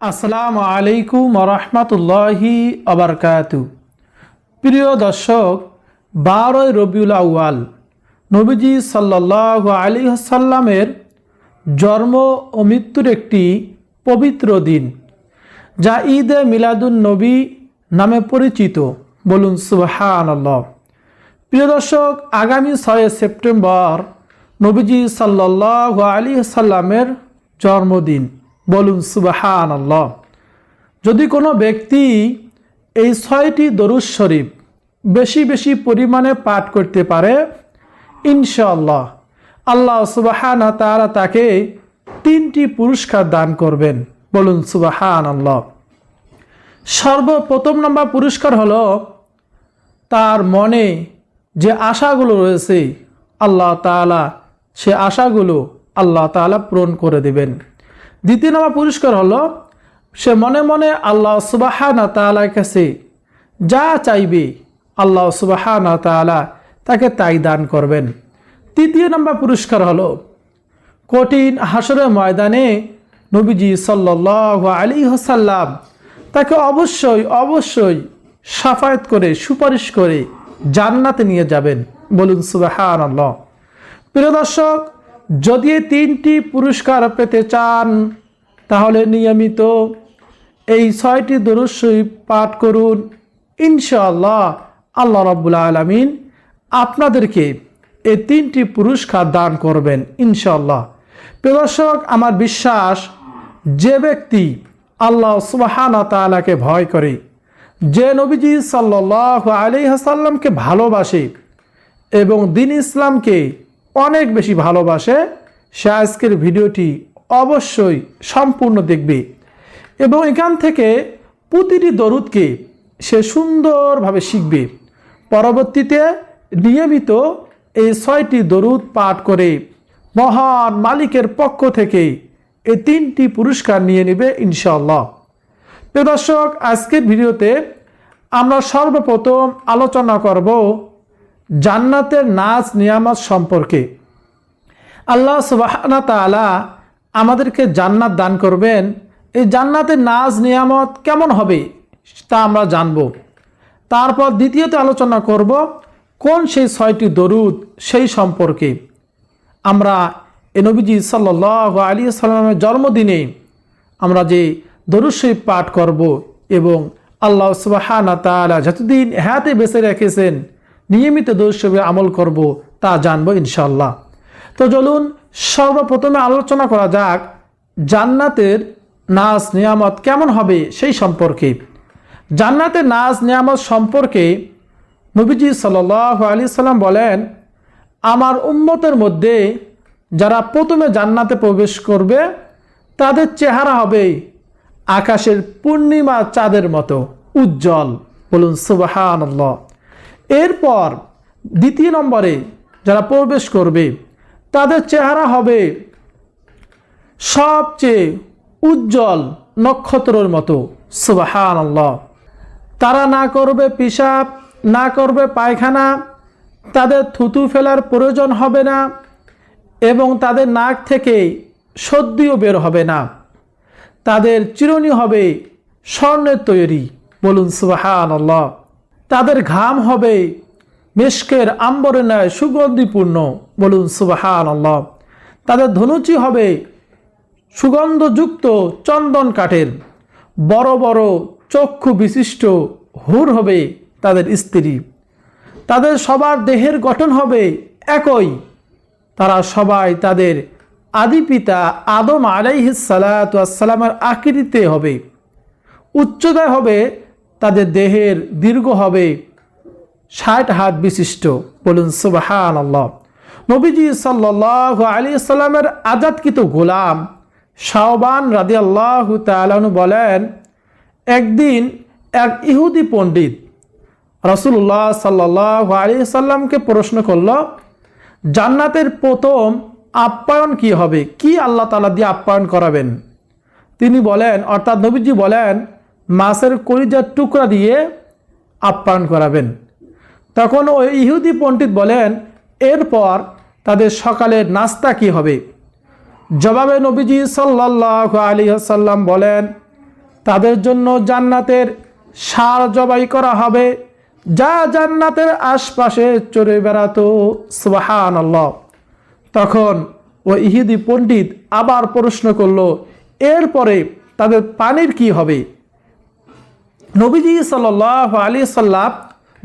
আসসালামু আলাইকুম রহমতুল্লাহি আবরকাতু। প্রিয় দর্শক, বারোই রবিউল আউয়াল, নবীজি সাল্লাহ আলী সাল্লামের জন্ম ও মৃত্যুর একটি পবিত্র দিন, যা ঈদে মিলাদুন নবী নামে পরিচিত। বলুন সুবাহান প্রিয় দর্শক, আগামী ছয় সেপ্টেম্বর নবীজি সাল্লাহ আলী সাল্লামের জন্মদিন। বলুন সুবাহান আল্লাহ যদি কোনো ব্যক্তি এই ছয়টি দরুদ শরীফ বেশি বেশি পরিমাণে পাঠ করতে পারে, ইনশাআল্লাহ আল্লাহ সুবাহান তারা তাকে তিনটি পুরস্কার দান করবেন। বলুন সুবাহান আল্লাহ সর্বপ্রথম নম্বর পুরস্কার হলো তার মনে যে আশাগুলো রয়েছে, আল্লাহ তাআলা সে আশাগুলো আল্লাহ তাআলা পূরণ করে দেবেন। দ্বিতীয় নম্বর পুরস্কার হলো, সে মনে মনে আল্লাহ সুবাহানা তালার কাছে যা চাইবে আল্লাহ সুবাহানা তালা তাকে তাই দান করবেন। তৃতীয় নম্বর পুরস্কার হলো, কঠিন হাসরের ময়দানে নবীজি সাল্লাহ আলী হাসাল্লাম তাকে অবশ্যই অবশ্যই সাফায়াত করে, সুপারিশ করে জান্নাতে নিয়ে যাবেন। বলুন সুবাহান প্রিয় দর্শক যদি তিনটি পুরস্কার পেতে চান, তাহলে নিয়মিত এই ছয়টি দরস্বই পাঠ করুন। ইনশাআল্লাহ আল্লাহ রব্বুল আলমিন আপনাদেরকে এই তিনটি পুরস্কার দান করবেন, ইনশাআল্লাহ। প্রিয় দর্শক, আমার বিশ্বাস যে ব্যক্তি আল্লাহ সুবাহানা তালাকে ভয় করে, যে নবীজি সাল্লাহ আলি হাসাল্লামকে ভালোবাসে এবং দিন ইসলামকে অনেক বেশি ভালোবাসে, সে আজকের ভিডিওটি অবশ্যই সম্পূর্ণ দেখবে এবং এখান থেকে প্রতিটি দরুদকে সে সুন্দরভাবে শিখবে। পরবর্তীতে নিয়মিত এই ছয়টি দরুদ পাঠ করে মহান মালিকের পক্ষ থেকে এই তিনটি পুরস্কার নিয়ে নেবে ইনশাল্লাহ প্রিয় দর্শক, আজকের ভিডিওতে আমরা সর্বপ্রথম আলোচনা করব জান্নাতের নাচ নিয়ামত সম্পর্কে। আল্লাহ সুবাহানা তালা আমাদেরকে জান্নাত দান করবেন। এই জান্নাতের নাচ নিয়ামত কেমন হবে তা আমরা জানব। তারপর দ্বিতীয়তে আলোচনা করব কোন সেই ছয়টি দরুদ সেই সম্পর্কে। আমরা এ নবীজি সাল্লাহ আলী সাল্লামের জন্মদিনে আমরা যে দরুদ পাঠ করব এবং আল্লাহ সুবাহানা তালা যতদিন হাতে বেঁচে রেখেছেন নিয়মিত দরুদ আমল করব, তা জানব ইনশাল্লাহ তো চলুন, সর্বপ্রথমে আলোচনা করা যাক, জান্নাতের নাচ নিয়ামত কেমন হবে সেই সম্পর্কে। জান্নাতের নাচ নিয়ামত সম্পর্কে নবীজি সাল আলি সাল্লাম বলেন, আমার উম্মতের মধ্যে যারা প্রথমে জান্নাতে প্রবেশ করবে, তাদের চেহারা হবে আকাশের পূর্ণিমা চাঁদের মতো, উজ্জ্বল। বলুন সুবাহান এরপর দ্বিতীয় নম্বরে যারা প্রবেশ করবে, তাদের চেহারা হবে সবচেয়ে উজ্জ্বল নক্ষত্রের মতো। সুবাহান তারা না করবে পিসাব না করবে পায়খানা, তাদের থুতু ফেলার প্রয়োজন হবে না এবং তাদের নাক থেকে সর্দিও বের হবে না। তাদের চিরুনি হবে স্বর্ণের তৈরি। বলুন সুবাহান আল্লাহ তাদের ঘাম হবে, মেশকের আম্বরের ন্যায় সুগন্ধিপূর্ণ। বলুন সুবাহান আল্লাহ তাদের ধনুচি হবে সুগন্ধযুক্ত চন্দন কাঠের। বড় বড় চক্ষু বিশিষ্ট হুর হবে তাদের স্ত্রী। তাদের সবার দেহের গঠন হবে একই। তারা সবাই তাদের আদি পিতা আদম আলাইহিসালাতামের আকৃতিতে হবে। উচ্চতায় হবে তাদের দেহের দীর্ঘ হবে ষাট হাত বিশিষ্ট। বলুন সুবাহান আল্লাহ নবীজি সাল্লাহ আলী সাল্লামের আজাদকৃত গোলাম শাহবান রাদি আল্লাহ তালু বলেন, একদিন এক ইহুদি পণ্ডিত রসুল্লাহ সাল্লাহ আলী সাল্লামকে প্রশ্ন করল, জান্নাতের প্রথম আপ্যায়ন কি হবে? কি আল্লাহ তালা দিয়ে আপ্যায়ন করাবেন? তিনি বলেন, অর্থাৎ নবীজি বলেন মাছের কলিজার টুকরা দিয়ে আপ্যায়ন করাবেন। তখন ওই ইহুদি পণ্ডিত বলেন, এরপর তাদের সকালের নাস্তা কি হবে? জবাবে নবীজি সাল্লাহ আলী সাল্লাম বলেন, তাদের জন্য জান্নাতের সার জবাই করা হবে, যা জান্নাতের আশপাশে চড়ে বেড়াতো। সুবাহান তখন ও ইহুদি পণ্ডিত আবার প্রশ্ন করল, এরপরে তাদের পানির কি হবে? নবীজি সাল আলী সাল্লাম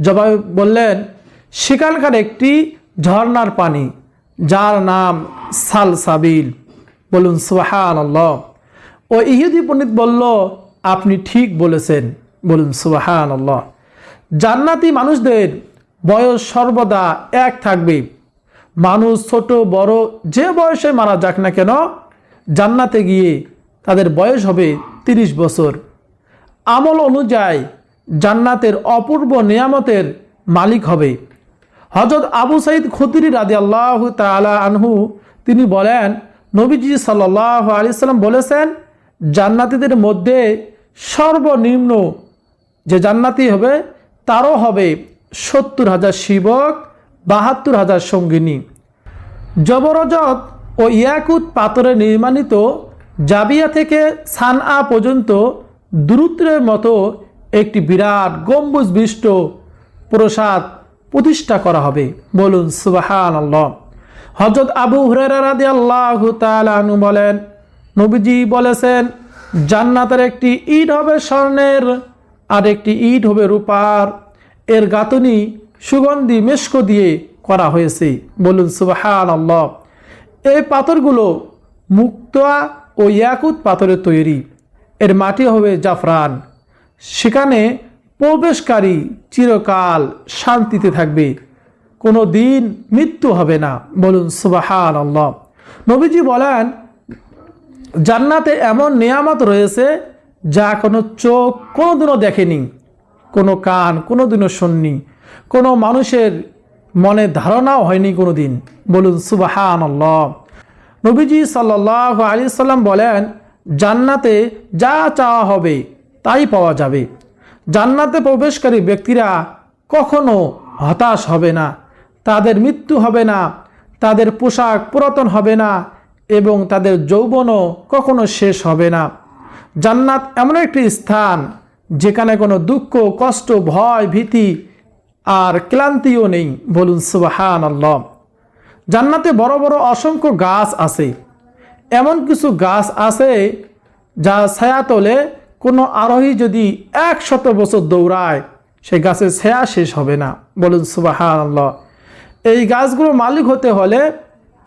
জবাব বললেন, সেখানকার একটি ঝর্নার পানি, যার নাম সাল সাবিল বলুন সুবাহান আল্লাহ ও ইহুদি পণ্ডিত বলল, আপনি ঠিক বলেছেন। বলুন সুবাহান আল্লাহ জান্নাতি মানুষদের বয়স সর্বদা এক থাকবে। মানুষ ছোট, বড়, যে বয়সে মারা যাক না কেন, জান্নাতে গিয়ে তাদের বয়স হবে তিরিশ বছর। আমল অনুযায়ী জান্নাতের অপূর্ব নিয়ামতের মালিক হবে। হজরত আবু সাইদ খুদরি রাজি আল্লাহ তালা আনহু তিনি বলেন, নবীজি সাল্লাহ আলি সাল্লাম বলেছেন, জান্নাতিদের মধ্যে সর্বনিম্ন যে জান্নাতি হবে, তারও হবে সত্তর হাজার শিবক, বাহাত্তর হাজার সঙ্গিনী। জবরজত ও ইয়াকুত পাথরে নির্মাণিত জাবিয়া থেকে সানআ পর্যন্ত দূরত্বের মতো একটি বিরাট গম্বুজ বিষ্ট প্রসাদ প্রতিষ্ঠা করা হবে। বলুন সুবাহান আল্লাহ হজরত আবু হুরারাদি আল্লাহ তালু বলেন, নবীজি বলেছেন, জান্নাতের একটি ইট হবে স্বর্ণের, আর একটি ইট হবে রূপার। এর গাঁথনি সুগন্ধি মেস্ক দিয়ে করা হয়েছে। বলুন সুবাহান আল্লাহ এই পাথরগুলো মুক্তা ও ইয়াকুত পাথরের তৈরি। এর মাটি হবে জাফরান। সেখানে প্রবেশকারী চিরকাল শান্তিতে থাকবে। কোনো দিন মৃত্যু হবে না। বলুন সুবাহান আল্লাহ নবীজি বলেন, জান্নাতে এমন নিয়ামত রয়েছে যা কোনো চোখ কোনোদিনও দেখেনি, কোনো কান কোনোদিনও শুননি, কোনো মানুষের মনে ধারণাও হয়নি কোনো দিন বলুন সুবাহান আল্লাহ নবীজি সাল্লাহ আলি সাল্লাম বলেন জান্নাতে যা চাওয়া হবে তাই পাওয়া যাবে। জান্নাতে প্রবেশকারী ব্যক্তিরা কখনো হতাশ হবে না, তাদের মৃত্যু হবে না, তাদের পোশাক পুরাতন হবে না এবং তাদের যৌবনও কখনো শেষ হবে না। জান্নাত এমন একটি স্থান যেখানে কোনো দুঃখ, কষ্ট, ভয়, ভীতি আর ক্লান্তিও নেই। বলুন সুবাহান আল্লাহ জান্নাতে বড় বড় অসংখ্য গাছ আছে। এমন কিছু গাছ আছে যা ছায়া তোলে, কোনো আরোহী যদি একশত বছর দৌড়ায় সেই গাছের ছায়া শেষ হবে না। বলুন সুবাহান আল্লাহ এই গাছগুলো মালিক হতে হলে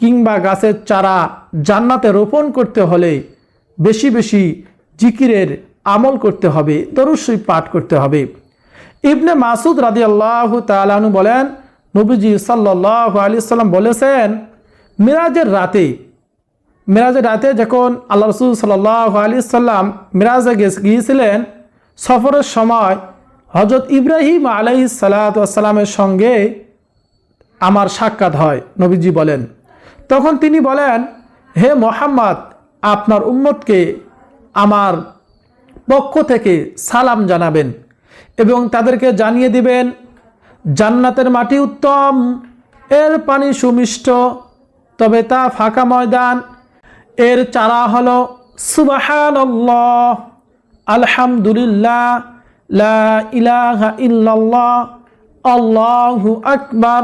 কিংবা গাছের চারা জান্নাতে রোপণ করতে হলে বেশি বেশি জিকিরের আমল করতে হবে তরুশ্রী পাঠ করতে হবে। ইবনে মাসুদ রাদি আল্লাহ তালু বলেন, নবীজি সাল্লাহ আলি সাল্লাম বলেছেন, মিরাজের রাতে মিরাজের রাতে যখন আল্লাহ রসুল সাল্লাহ আলি সাল্লাম মিরাজে গিয়েছিলেন, সফরের সময় হজরত ইব্রাহিম আলহি সাল্লাতামের সঙ্গে আমার সাক্ষাৎ হয়, নবীজি বলেন। তখন তিনি বলেন, হে মোহাম্মদ, আপনার উম্মতকে আমার পক্ষ থেকে সালাম জানাবেন এবং তাদেরকে জানিয়ে দিবেন, জান্নাতের মাটি উত্তম, এর পানি সুমিষ্ট, তবে তা ফাঁকা ময়দান এর চারা হলো সুবাহান আলহামদুলিল্লাহ, লা ইলাহা ইল্লাল্লাহ, আল্লাহু আকবার।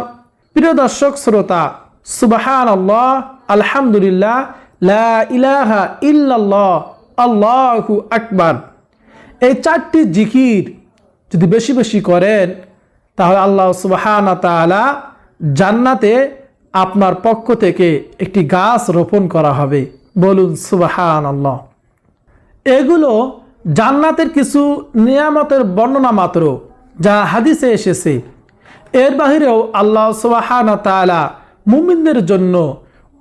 প্রিয় দর্শক, শ্রোতা সুবাহান আল্লাহ আলহামদুলিল্লাহ, লা ইলাহা ইল্লাল্লাহ, আল্লাহু আকবার। এই চারটি জিকির যদি বেশি বেশি করেন, তাহলে আল্লাহ সুবাহান তালা জান্নাতে আপনার পক্ষ থেকে একটি গাছ রোপণ করা হবে। বলুন সুবাহান আল্লাহ এগুলো জান্নাতের কিছু নিয়ামতের বর্ণনা মাত্র, যা হাদিসে এসেছে। এর বাহিরেও আল্লাহ সুবাহান তালা মুমিনদের জন্য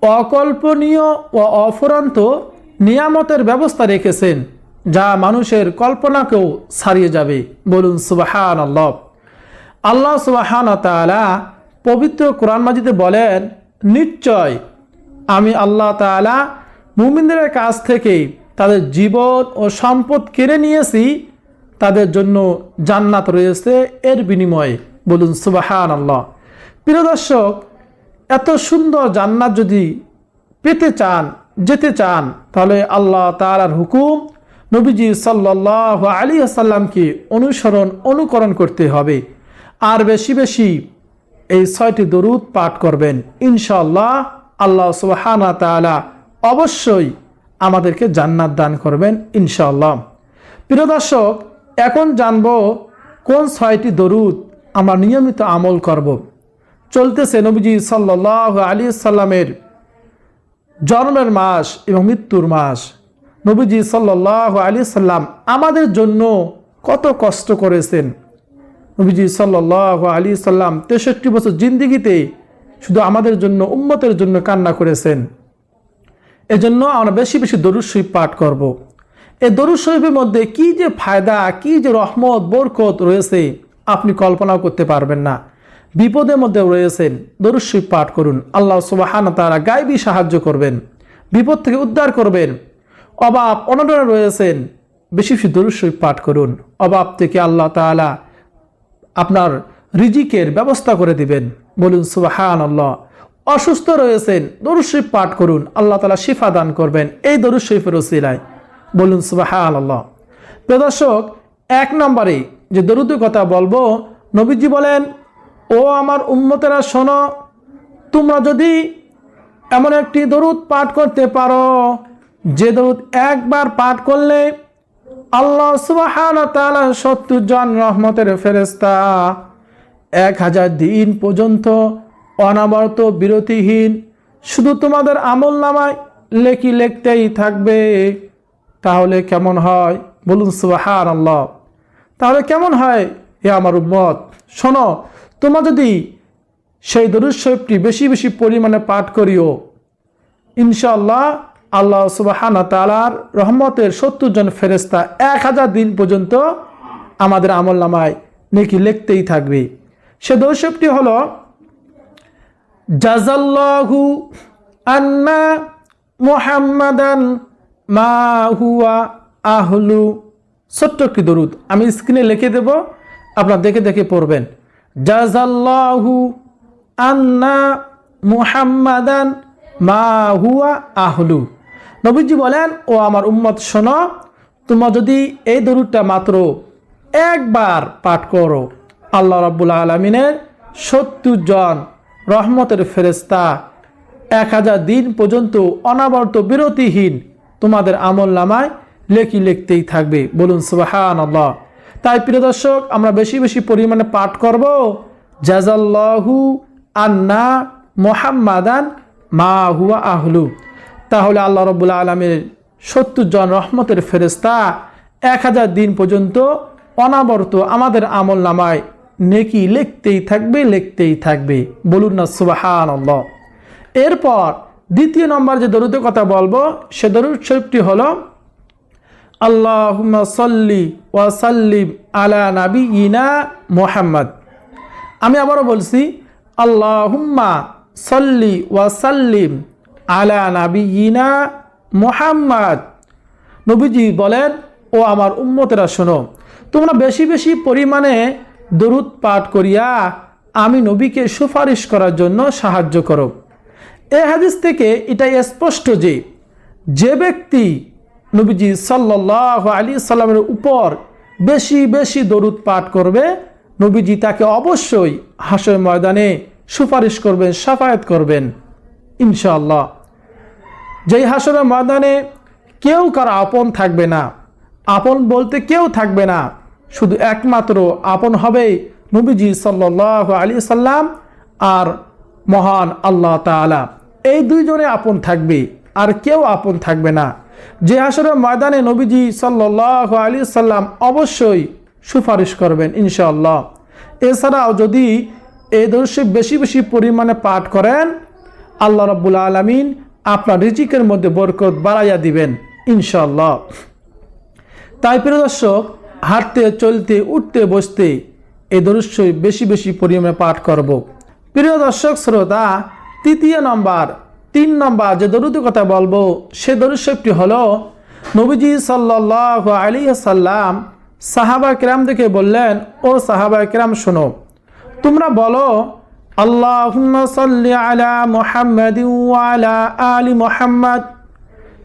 অকল্পনীয় ও অফুরন্ত নিয়ামতের ব্যবস্থা রেখেছেন, যা মানুষের কল্পনাকেও ছাড়িয়ে যাবে। বলুন সুবাহান আল্লাহ আল্লাহ সুবাহান তালা পবিত্র কোরআন মাজিদে বলেন, নিশ্চয় আমি আল্লাহ তালা মুমিনদের কাছ থেকে তাদের জীবন ও সম্পদ কেড়ে নিয়েছি, তাদের জন্য জান্নাত রয়েছে এর বিনিময়ে। বলুন সুবাহান আল্লাহ প্রিয় দর্শক, এত সুন্দর জান্নাত যদি পেতে চান, যেতে চান, তাহলে আল্লাহ তালার হুকুম নবীজি সাল্লাহ আলী আসাল্লামকে অনুসরণ, অনুকরণ করতে হবে। আর বেশি বেশি এই ছয়টি দরুদ পাঠ করবেন। ইনশাল্লাহ আল্লাহ সুবাহানা তালা অবশ্যই আমাদেরকে জান্নাত দান করবেন ইনশাল্লাহ প্রিয় দর্শক, এখন জানব কোন ছয়টি দরুদ আমরা নিয়মিত আমল করব। চলতেছে নবীজি সাল্লাহ আলী সাল্লামের জন্মের মাস এবং মৃত্যুর মাস। নবীজি সাল্লাহ আলী সাল্লাম আমাদের জন্য কত কষ্ট করেছেন। নবীজি সাল্লাহ আলী সাল্লাম তেষট্টি বছর জিন্দিগিতে শুধু আমাদের জন্য, উম্মতের জন্য কান্না করেছেন। এজন্য আমরা বেশি বেশি দরুদ শরীফ পাঠ করব। এই দরুদ শরীফের মধ্যে কি যে ফায়দা, কি যে রহমত, বরকত রয়েছে, আপনি কল্পনাও করতে পারবেন না। বিপদের মধ্যে রয়েছেন। দরুদ শরীফ পাঠ করুন। আল্লাহ সুবাহান তারা গাইবী সাহায্য করবেন, বিপদ থেকে উদ্ধার করবেন। অভাব অনটনে রয়েছেন। বেশি বেশি দরুদ শরীফ পাঠ করুন। অভাব থেকে আল্লাহ তাআলা আপনার রিজিকের ব্যবস্থা করে দিবেন। বলুন সুবাহান আল্লাহ অসুস্থ রয়েছেন, দরুদ শরীফ পাঠ করুন, আল্লাহ তালা শিফা দান করবেন এই দরুদ শরীফের ওসিলায়। বলুন সুবাহান আল্লাহ প্রিয় দর্শক, এক নম্বরে যে দরুদের কথা বলব, নবীজি বলেন, ও আমার উম্মতেরা, শোনো, তোমরা যদি এমন একটি দরুদ পাঠ করতে পারো, যে দরুদ একবার পাঠ করলে আল্লাহ সুবাহান তালা সত্তর জন রহমতের ফেরেস্তা এক হাজার দিন পর্যন্ত অনাবরত বিরতিহীন, শুধু তোমাদের আমল নামায় লেখি লিখতেই থাকবে। তাহলে কেমন হয়? বলুন সুবাহান আল্লাহ তাহলে কেমন হয় এ আমার উম্মত? শোনো, তোমরা যদি সেই দরুদ বেশি বেশি পরিমাণে পাঠ করিও ইনশাল্লাহ আল্লাহ সুবাহানা তালার রহমতের সত্তর জন ফেরেস্তা এক হাজার দিন পর্যন্ত আমাদের আমল নামায় নেকি লিখতেই থাকবে। সে দৌসবটি হল জাজাল্লাহু আন্না মোহাম্মদান মা হুয়া আহলু। ছোট্ট একটি দরুদ। আমি স্ক্রিনে লিখে দেব, আপনার দেখে দেখে পড়বেন। জাজাল্লাহু আন্না মুহাম্মাদান মা হুয়া আহলু। নবীজি বলেন, ও আমার উম্মত, শোনো, তোমরা যদি এই দরুদটা মাত্র একবার পাঠ করো, আল্লাহ রাব্বুল আলমিনের সত্তর জন রহমতের ফেরেস্তা এক হাজার দিন পর্যন্ত অনাবর্ত বিরতিহীন তোমাদের আমল নামায় লেখি লিখতেই থাকবে। বলুন সুবাহান আল্লাহ তাই প্রিয় দর্শক, আমরা বেশি বেশি পরিমাণে পাঠ করব। জাজাল্লাহু আন্না মোহাম্মাদান মা হুয়া আহলু। তাহলে আল্লাহ রবুল্লা আলমের সত্তর জন রহমতের ফেরেস্তা এক হাজার দিন পর্যন্ত অনাবরত আমাদের আমল নামায় নেকি লিখতেই থাকবে লিখতেই থাকবে। বলুন না সুবাহান এরপর দ্বিতীয় নম্বর যে দরুদের কথা বলব, সে দরুদ শরীফটি হল, আল্লাহুম্মা সল্লি ওয়াসাল্লিম আলা নাবি ইনা মোহাম্মদ। আমি আবারও বলছি, আল্লাহুম্মা সল্লি ওয়াসাল্লিম আলা নাবি ইনা মোহাম্মদ। নবীজি বলেন, ও আমার উম্মতেরা শোনো, তোমরা বেশি বেশি পরিমাণে দরুদ পাঠ করিয়া আমি নবীকে সুপারিশ করার জন্য সাহায্য করো। এ হাদিস থেকে এটা স্পষ্ট যে যে ব্যক্তি নবীজি সাল্লাহ আলী সাল্লামের উপর বেশি বেশি দরুদ পাঠ করবে, নবীজি তাকে অবশ্যই হাসের ময়দানে সুপারিশ করবেন, সাফায়াত করবেন ইনশাল্লাহ যেই হাসরের ময়দানে কেউ কারও আপন থাকবে না, আপন বলতে কেউ থাকবে না শুধু একমাত্র আপন হবে নবীজি সাল্লাহ আলী সাল্লাম আর মহান আল্লাহ তালা এই দুইজনে আপন থাকবে, আর কেউ আপন থাকবে না। যে হাসরের ময়দানে নবীজি সাল্লাহ আলী সাল্লাম অবশ্যই সুপারিশ করবেন ইনশাল্লাহ এছাড়াও যদি এই দর্শে বেশি বেশি পরিমাণে পাঠ করেন, আল্লাহ রব্বুল আলমিন আপনার রিজিকের মধ্যে বরকত বাড়াইয়া দিবেন ইনশাল্লাহ তাই প্রিয় দর্শক হাঁটতে, চলতে, উঠতে, বসতে এই দরুশ্বই বেশি বেশি পরিমাণে পাঠ করব। প্রিয় দর্শক, শ্রোতা, তৃতীয় নম্বর, তিন নম্বর যে দরুদের কথা বলব, সে দরুশ্বটি হলো নবীজি সাল্লাহ আলী সাল্লাম সাহাবা কিরাম দেখে বললেন, ও সাহাবা কিরাম, শোনো, তোমরা বলো আল্লাহ আলা মোহাম্মদ আলা মোহাম্মদ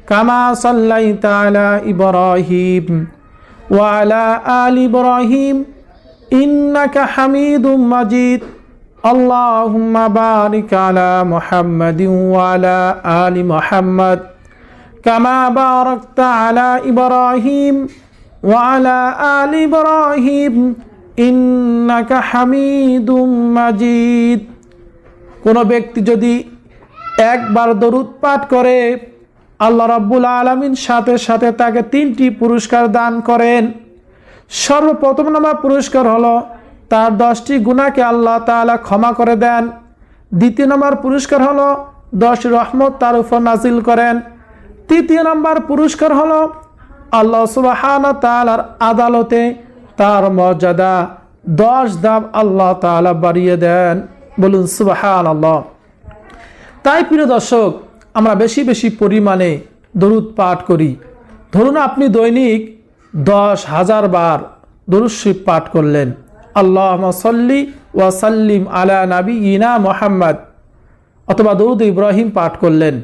কামা সাল্লাইতা আলা ইব্রাহিম وعلى آل إبراهيم إنك حميد مجيد اللهم بارك على محمد وعلى آل محمد كما باركت على إبراهيم وعلى آل إبراهيم إنك حميد مجيد কোনো ব্যক্তি যদি একবার দরুদ পাঠ করে আল্লাহ রাব্বুল আলমিন সাথে সাথে তাকে তিনটি পুরস্কার দান করেন। সর্বপ্রথম নাম্বার পুরস্কার হলো তার দশটি গুণাকে আল্লাহ তাআলা ক্ষমা করে দেন। দ্বিতীয় নম্বর পুরস্কার হলো দশ রহমত তার উপর নাজিল করেন। তৃতীয় নম্বর পুরস্কার হলো আল্লাহ সুবাহান তালার আদালতে তার মর্যাদা দশ দাম আল্লাহ তাআলা বাড়িয়ে দেন। বলুন সুবাহান আল্লাহ তাই প্রিয় দর্শক আমরা বেশি বেশি পরিমাণে দরুদ পাঠ করি। ধরুন আপনি দৈনিক দশ হাজার বার দরুদ শরীফ পাঠ করলেন। আল্লাহ সল্লি ওয়াসাল্লিম আলা নাবি ইনা মোহাম্মদ। অথবা দরুদ ইব্রাহিম পাঠ করলেন।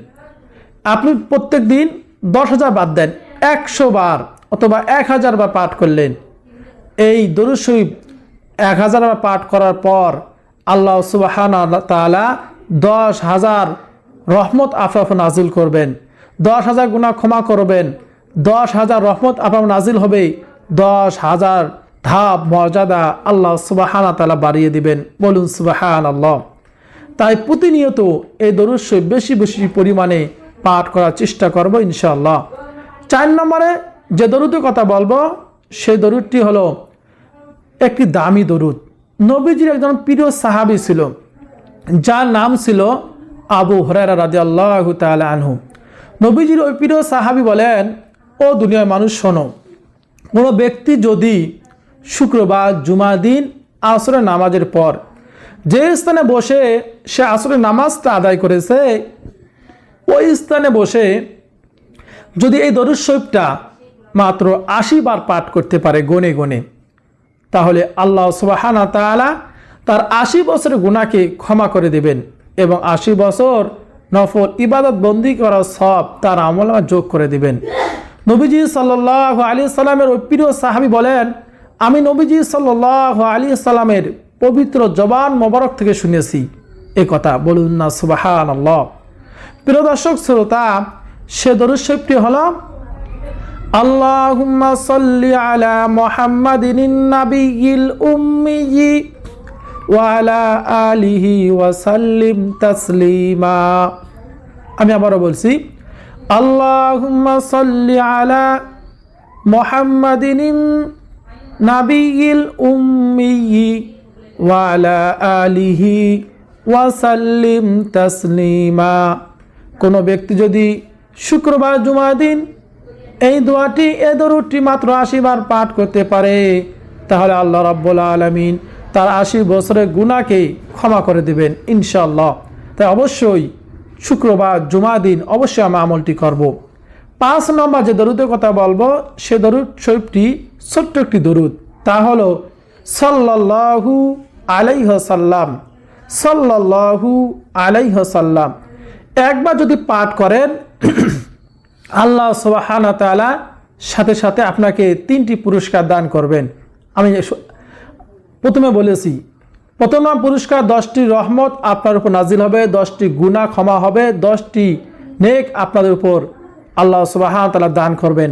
আপনি প্রত্যেক দিন দশ হাজার বাদ দেন, একশো বার অথবা এক হাজার বার পাঠ করলেন। এই দরুদ শরীফ এক হাজার বার পাঠ করার পর আল্লাহ সুবাহান তালা দশ হাজার রহমত আফাফ নাজিল করবেন। দশ হাজার গুণা ক্ষমা করবেন। দশ হাজার রহমত আফাফ নাজিল হবে দশ হাজার ধাপ মর্যাদা আল্লাহ সুবাহানা তালা বাড়িয়ে দিবেন। বলুন সুবাহান আল্লাহ তাই প্রতিনিয়ত এই দরুদ বেশি বেশি পরিমাণে পাঠ করার চেষ্টা করব ইনশাআল্লাহ। চার নম্বরে যে দরুদের কথা বলব, সেই দরুদটি হলো একটি দামি দরুদ। নবীজির একজন প্রিয় সাহাবি ছিল, যার নাম ছিল আবু হরারা রাজি আল্লাহ তালা আনহু। নবীজির ওই সাহাবি বলেন, ও দুনিয়ার মানুষ, শোনো, কোনো ব্যক্তি যদি শুক্রবার জুমা দিন আসরের নামাজের পর যে স্থানে বসে সে আসরের নামাজটা আদায় করেছে, ওই স্থানে বসে যদি এই দরুদ শরীফটা মাত্র আশি বার পাঠ করতে পারে গনে গনে, তাহলে আল্লাহ সুবাহানা তালা তার আশি বছরের গুণাকে ক্ষমা করে দেবেন। এবং আশি বছর নফল ইবাদত বন্দি করা সব তার আমল যোগ করে দিবেন। নবীজি সাল্লাহ আলী সাল্লামের প্রিয় সাহাবি বলেন, আমি নবীজি সাল্লাহ আলী সাল্লামের পবিত্র জবান মোবারক থেকে শুনেছি। এ কথা বলুন না সুবাহান আল্লাহ প্রিয় দর্শক, শ্রোতা, সে দরুশিফটি হল আল্লাহুম্মা সাল্লি আলা মুহাম্মাদিন ওয়া আলা আলিহি ওয়া সাল্লিম তাসলিমা। আমি আবারও বলছি, আল্লাহুম্মা সাল্লি আলা মুহাম্মাদিন নাবিয়িল উম্মিয়ি ওয়া আলা আলিহি ওয়া সাল্লিম তাসলিমা। কোনো ব্যক্তি যদি শুক্রবার জুমা দিন এই দোয়াটি এ দরুদটি মাত্র আশি বার পাঠ করতে পারে, তাহলে আল্লাহ রাব্বুল আলমিন তার আশি বছরের গুণাকে ক্ষমা করে দেবেন ইনশাল্লাহ তাই অবশ্যই শুক্রবার জুমা দিন অবশ্যই আমি আমলটি করব। পাঁচ নম্বর যে দরুদের কথা বলব, সে দরুদ শরীফটি ছোট্ট একটি দরুদ। তা হলো সাল্লাহু আলাইহসাল্লাম সাল্লাহু আলাইহসাল্লাম একবার যদি পাঠ করেন, আল্লাহ সুবাহানা তালা সাথে সাথে আপনাকে তিনটি পুরস্কার দান করবেন। আমি প্রথমে বলেছি প্রথম পুরস্কার, দশটি রহমত আপনার উপর নাজিল হবে, দশটি গুণা ক্ষমা হবে, দশটি নেক আপনাদের উপর আল্লাহ সুবাহান তালা দান করবেন।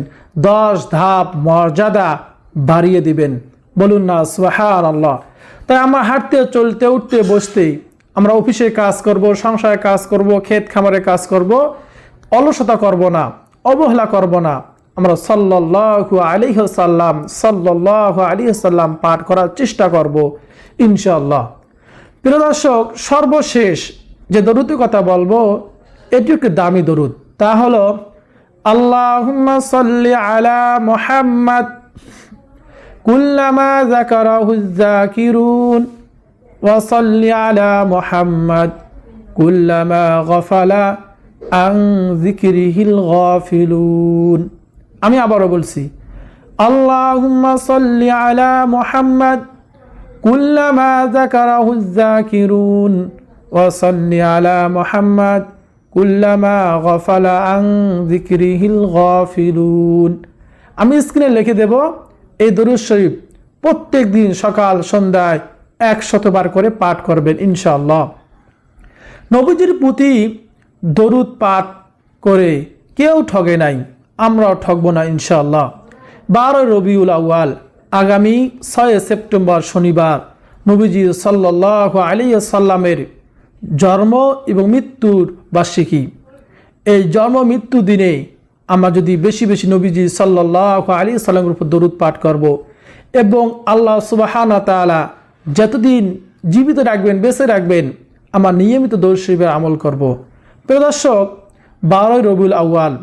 দশ ধাপ মর্যাদা বাড়িয়ে দিবেন। বলুন না সুবাহান আল্লাহ তাই আমরা হাঁটতে, চলতে, উঠতে, বসতে আমরা অফিসে কাজ করব, সংসারে কাজ করব, ক্ষেত খামারে কাজ করব, অলসতা করব না, অবহেলা করব না। আমরা সাল্লাহ আলী সাল্লাম সাল্লাহ আলিহসাল্লাম পাঠ করার চেষ্টা করব ইনশাল্লাহ প্রিয় দর্শক, সর্বশেষ যে দরুদের কথা বলব, এটি একটি দামি দরুদ। তা হলো আল্লাহ আলা মোহাম্মদ কুল্লামা যাকারাহু যাকিরুন ওয়া সাল্লি আলা মুহাম্মদ কুল্লামা গফালা আন হিল গাফিলুন। আমি আবারও বলছি আল্লাহ সাল্লি আলা গফালা আমি স্ক্রিনে লিখে দেব, এই দরুদ শরীফ প্রত্যেক দিন সকাল, সন্ধ্যায় একশতবার করে পাঠ করবেন ইনশাআল্লাহ। নবজির প্রতি দরুদ পাঠ করে কেউ ঠগে নাই। আমরাও ঠগব না, ইনশাআল্লাহ। বারো রবিউল আউয়াল, আগামী ছয় সেপ্টেম্বর শনিবার নবীজি সাল্লাহ আলী সাল্লামের জন্ম এবং মৃত্যুর বার্ষিকী। এই জন্ম মৃত্যু দিনে আমরা যদি বেশি বেশি নবীজি সাল্লাহ আলী সাল্লামের উপর দরুদ পাঠ করব এবং আল্লাহ সুবাহানা তালা যতদিন জীবিত রাখবেন, বেঁচে রাখবেন, আমার নিয়মিত দৌড় আমল করব। প্রিয় দর্শক, বারোই রবিউল আউয়াল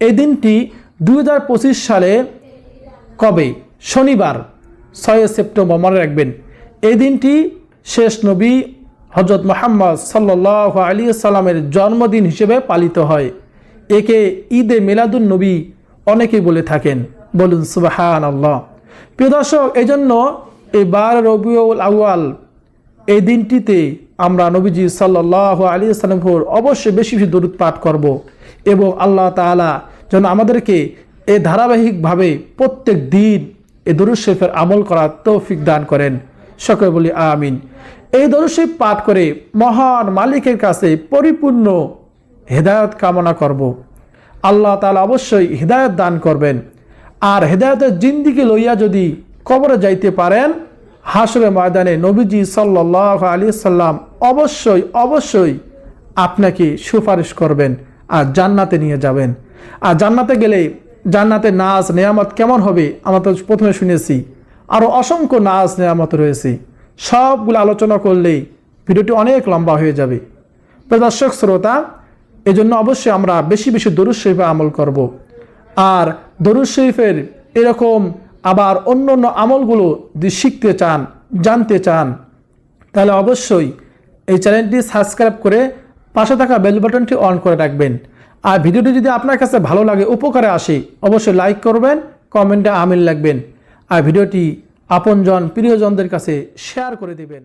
এই দিনটি দু হাজার পঁচিশ সালে কবে? শনিবার, ছয় সেপ্টেম্বর। মনে রাখবেন, এই দিনটি শেষ নবী হজরত মোহাম্মদ সাল্লাহ আলী সাল্লামের জন্মদিন হিসেবে পালিত হয়। একে ঈদে মিলাদুন নবী অনেকেই বলে থাকেন। বলুন সুবাহান আল্লাহ প্রিয় দর্শক এই জন্য এই বার রবিউল আউয়াল এই দিনটিতে আমরা নবীজি সাল্লাহ আলী সাল্লামপুর অবশ্যই বেশি বেশি দরুদ পাঠ করব এবং আল্লাহ তাআলা যেন আমাদেরকে এই ধারাবাহিকভাবে প্রত্যেক দিন এই দরুদ শরীফের আমল করার তৌফিক দান করেন। সকলে বলি আমিন। এই দরুদ পাঠ করে মহান মালিকের কাছে পরিপূর্ণ হেদায়ত কামনা করব। আল্লাহ তাআলা অবশ্যই হেদায়ত দান করবেন। আর হেদায়তের জিন্দিকে লইয়া যদি কবরে যাইতে পারেন হাসরে ময়দানে নবীজি সাল্লাহ আলী সাল্লাম অবশ্যই অবশ্যই আপনাকে সুপারিশ করবেন আর জান্নাতে নিয়ে যাবেন। আর জান্নাতে গেলে জান্নাতে নাচ নেয়ামত কেমন হবে আমরা তো প্রথমে শুনেছি। আরও অসংখ্য নাচ নেয়ামত রয়েছে। সবগুলো আলোচনা করলেই ভিডিওটি অনেক লম্বা হয়ে যাবে। তো দর্শক, শ্রোতা, এজন্য অবশ্যই আমরা বেশি বেশি দরুদ শরীফে আমল করব। আর দরুদ শরীফের এরকম আবার অন্য অন্য আমলগুলো যদি শিখতে চান, জানতে চান, তাহলে অবশ্যই এই চ্যানেলটি সাবস্ক্রাইব করে পাশে থাকা বেল বাটনটি অন করে রাখবেন। আর ভিডিওটি যদি আপনার কাছে ভালো লাগে, উপকারে আসে, অবশ্যই লাইক করবেন, কমেন্টে আমিল লাগবেন। আর ভিডিওটি আপনজন, প্রিয়জনদের কাছে শেয়ার করে দেবেন।